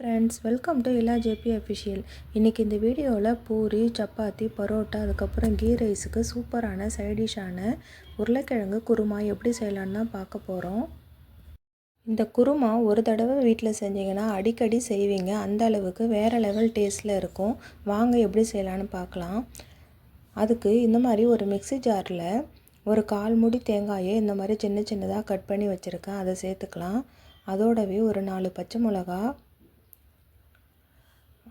Friends welcome to இல்லா JP official இன்றைக்கி இந்த வீடியோவில் பூரி சப்பாத்தி பரோட்டா அதுக்கப்புறம் கீ ரைஸுக்கு சூப்பரான சைடிஷான உருளைக்கிழங்கு குருமா எப்படி செய்யலான்னு தான் பார்க்க போகிறோம் இந்த குருமா ஒரு தடவை வீட்டில் செஞ்சீங்கன்னா அடிக்கடி செய்வீங்க. அந்த அளவுக்கு வேறு லெவல் டேஸ்ட்டில் இருக்கும். வாங்க எப்படி செய்யலான்னு பார்க்கலாம். அதுக்கு இந்த மாதிரி ஒரு மிக்ஸி ஜாரில் ஒரு கால் முடி தேங்காயை இந்த மாதிரி சின்ன சின்னதாக கட் பண்ணி வச்சுருக்கேன். அதை சேர்த்துக்கலாம். அதோடவே ஒரு நாலு பச்சை மிளகா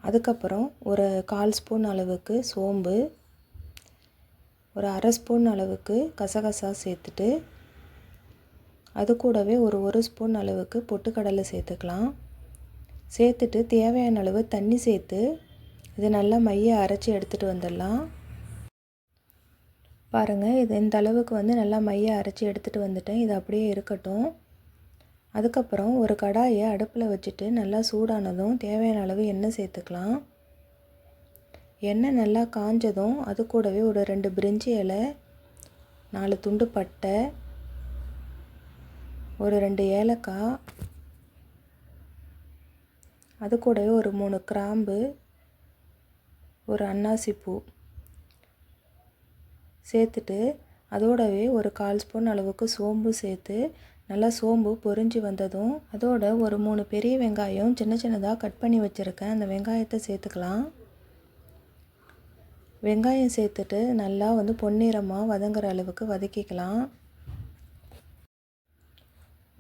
அதுக்கப்புறம் ஒரு கால் ஸ்பூன் அளவுக்கு சோம்பு ஒரு அரை ஸ்பூன் அளவுக்கு கசகசா சேர்த்துட்டு அது கூடவே ஒரு ஒரு ஸ்பூன் அளவுக்கு பொட்டுக்கடலை சேர்த்துக்கலாம். சேர்த்துட்டு தேவையான அளவு தண்ணி சேர்த்து இது நல்லா மைய அரைச்சி எடுத்துகிட்டு வந்துடலாம். பாருங்கள் இது இந்த அளவுக்கு வந்து நல்லா மைய அரைச்சி எடுத்துகிட்டு வந்துட்டேன். இது அப்படியே இருக்கட்டும். அதுக்கப்புறம் ஒரு கடாயை அடுப்பில் வச்சுட்டு நல்லா சூடானதும் தேவையான அளவு எண்ணெய் சேர்த்துக்கலாம். எண்ணெய் நல்லா காஞ்சதும் அது கூடவே ஒரு ரெண்டு பிரிஞ்சி இலை நாலு துண்டு பட்டை ஒரு ரெண்டு ஏலக்காய் அது கூடவே ஒரு மூணு கிராம்பு ஒரு அன்னாசி பூ சேர்த்துட்டு அதோடவே ஒரு கால் ஸ்பூன் அளவுக்கு சோம்பு சேர்த்து நல்லா சோம்பு பொரிஞ்சு வந்ததும் அதோட ஒரு மூணு பெரிய வெங்காயம் சின்ன சின்னதாக கட் பண்ணி வச்சுருக்கேன். அந்த வெங்காயத்தை சேர்த்துக்கலாம். வெங்காயம் சேர்த்துட்டு நல்லா வந்து பொன்னிறமாக வதங்குற அளவுக்கு வதக்கிக்கலாம்.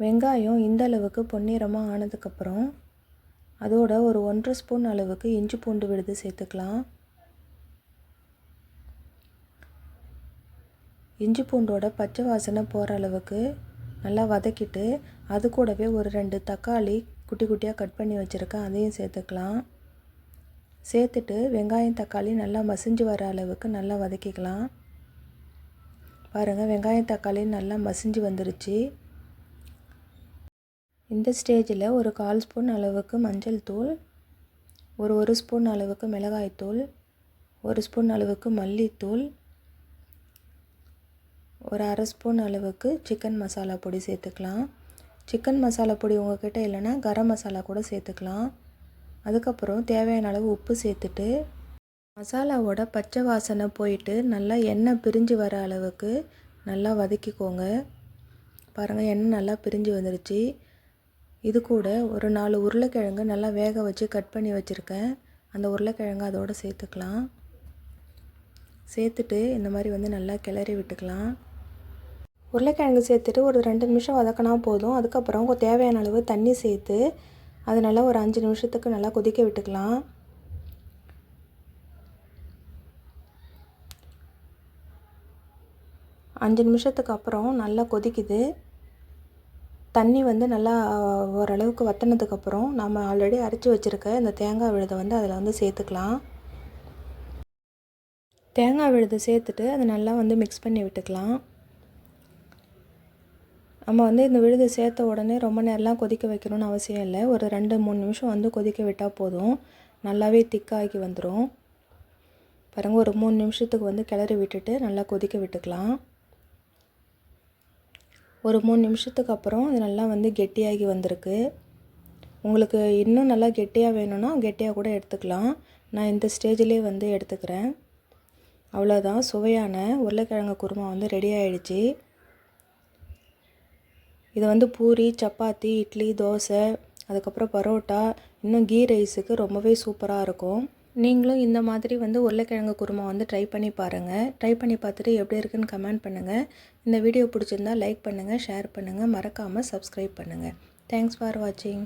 வெங்காயம் இந்த அளவுக்கு பொன்னிறமாக ஆனதுக்கப்புறம் அதோட ஒரு ஒன்றரை ஸ்பூன் அளவுக்கு இஞ்சி பூண்டு விழுது சேர்த்துக்கலாம். இஞ்சி பூண்டோட பச்சை வாசனை போகிற அளவுக்கு நல்லா வதக்கிட்டு அது கூடவே ஒரு ரெண்டு தக்காளி குட்டி குட்டியாக கட் பண்ணி வச்சுருக்கேன். அதையும் சேர்த்துக்கலாம். சேர்த்துட்டு வெங்காயம் தக்காளி நல்லா மசிஞ்சு வர அளவுக்கு நல்லா வதக்கிக்கலாம். பாருங்கள் வெங்காயம் தக்காளி நல்லா மசிஞ்சு வந்துருச்சு. இந்த ஸ்டேஜில் ஒரு கால் ஸ்பூன் அளவுக்கு மஞ்சள் தூள் ஒரு ஒரு ஸ்பூன் அளவுக்கு மிளகாய்த்தூள் ஒரு ஸ்பூன் அளவுக்கு மல்லித்தூள் ஒரு அரை ஸ்பூன் அளவுக்கு சிக்கன் மசாலா பொடி சேர்த்துக்கலாம். சிக்கன் மசாலா பொடி உங்கள்கிட்ட இல்லைன்னா கரம் மசாலா கூட சேர்த்துக்கலாம். அதுக்கப்புறம் தேவையான அளவு உப்பு சேர்த்துட்டு மசாலாவோட பச்சை வாசனை போயிட்டு நல்லா எண்ணெய் பிரிஞ்சு வர அளவுக்கு நல்லா வதக்கிக்கோங்க. பாருங்கள் எண்ணெய் நல்லா பிரிஞ்சு வந்துருச்சு. இது கூட ஒரு நாலு உருளைக்கிழங்கு நல்லா வேக வச்சு கட் பண்ணி வச்சுருக்கேன். அந்த உருளைக்கிழங்கு அதோடு சேர்த்துக்கலாம். சேர்த்துட்டு இந்த மாதிரி வந்து நல்லா கிளறி விட்டுக்கலாம். உருளைக்கிழங்கு சேர்த்துட்டு ஒரு ரெண்டு நிமிஷம் வதக்கினா போதும். அதுக்கப்புறம் தேவையான அளவு தண்ணி சேர்த்து அது நல்லா ஒரு அஞ்சு நிமிஷத்துக்கு நல்லா கொதிக்க விட்டுக்கலாம். அஞ்சு நிமிஷத்துக்கு அப்புறம் நல்லா கொதிக்குது. தண்ணி வந்து நல்லா ஓரளவுக்கு வத்தினதுக்கப்புறம் நம்ம ஆல்ரெடி அரைச்சி வச்சுருக்க இந்த தேங்காய் விழுதை வந்து அதில் வந்து சேர்த்துக்கலாம். தேங்காய் விழுதை சேர்த்துட்டு அதை நல்லா வந்து மிக்ஸ் பண்ணி விட்டுக்கலாம். நம்ம வந்து இந்த விழுது சேர்த்த உடனே ரொம்ப நேரம்லாம் கொதிக்க வைக்கணும்னு அவசியம் இல்லை. ஒரு ரெண்டு மூணு நிமிஷம் வந்து கொதிக்க விட்டால் போதும். நல்லாவே திக்காகி வந்துடும் பாருங்கள் ஒரு மூணு நிமிஷத்துக்கு வந்து கிளறி விட்டுட்டு நல்லா கொதிக்க விட்டுக்கலாம். ஒரு மூணு நிமிஷத்துக்கு அப்புறம் இது நல்லா வந்து கெட்டியாகி வந்திருக்கு. உங்களுக்கு இன்னும் நல்லா கெட்டியாக வேணும்னா கெட்டியாக கூட எடுத்துக்கலாம். நான் இந்த ஸ்டேஜ்லேயே வந்து எடுத்துக்கிறேன். அவ்வளோதான் சுவையான உருளைக்கிழங்கு குருமா வந்து ரெடி ஆகிடுச்சி இது வந்து பூரி சப்பாத்தி இட்லி தோசை அதுக்கப்புறம் பரோட்டா இன்னும் கீ ரைஸுக்கு ரொம்பவே சூப்பராக இருக்கும். நீங்களும் இந்த மாதிரி வந்து உருளைக்கிழங்கு குருமா வந்து ட்ரை பண்ணி பாருங்கள் ட்ரை பண்ணி பார்த்துட்டு எப்படி இருக்குன்னு கமெண்ட் பண்ணுங்கள் இந்த வீடியோ பிடிச்சிருந்தா லைக் பண்ணுங்கள் ஷேர் பண்ணுங்கள் மறக்காமல் சப்ஸ்கிரைப் பண்ணுங்கள் தேங்க்ஸ் ஃபார் வாட்சிங்